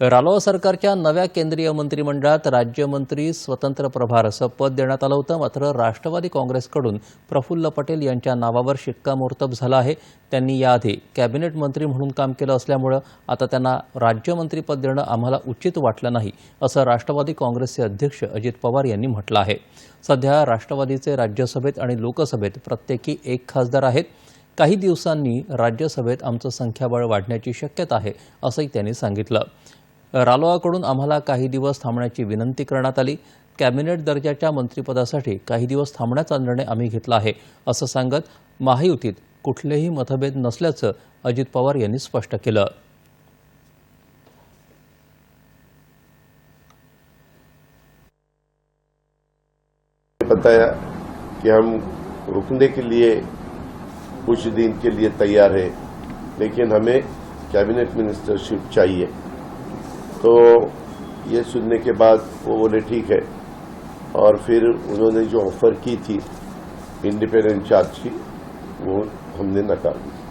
रालोआ सरकारच्या नव्या केंद्रीय मंत्रिमंडळात राज्यमंत्री स्वतंत्र प्रभार असं पद देण्यात आलं होतं. मात्र राष्ट्रवादी काँग्रेसकडून प्रफुल्ल पटेल यांच्या नावावर शिक्कामोर्तब झालं आहे. त्यांनी याआधी कॅबिनेट मंत्री म्हणून काम केलं असल्यामुळं आता त्यांना राज्यमंत्रीपद देणं आम्हाला उचित वाटलं नाही असं राष्ट्रवादी काँग्रेसचे अध्यक्ष अजित पवार यांनी म्हटलं आहे. सध्या राष्ट्रवादीचे राज्यसभेत आणि लोकसभेत प्रत्येकी एक खासदार आहेत. काही दिवसांनी राज्यसभेत आमचं संख्याबळ वाढण्याची शक्यता आहे असंही त्यांनी सांगितलं. रालोआकडून आम्हाला काही दिवस थांबण्याची विनंती करण्यात आली. कॅबिनेट दर्जाच्या मंत्रिपदासाठी काही दिवस थांबण्याचा निर्णय आम्ही घेतला आहे असं सांगत महायुतीत कुठलेही मतभेद नसल्याचं अजित पवार यांनी स्पष्ट केलं. बताया कि हम रुकने के लिए कुछ दिन के लिए तैयार है लेकिन हमें कैबिनेट मिनिस्टरशिप चाहिए। तो ये सुनने के बाद वो बोले, ठीक है। और फिर उन्होंने जो ऑफ़र की थी, इंडिपेंडेंट चार्ज की, वो हमने नकार दी।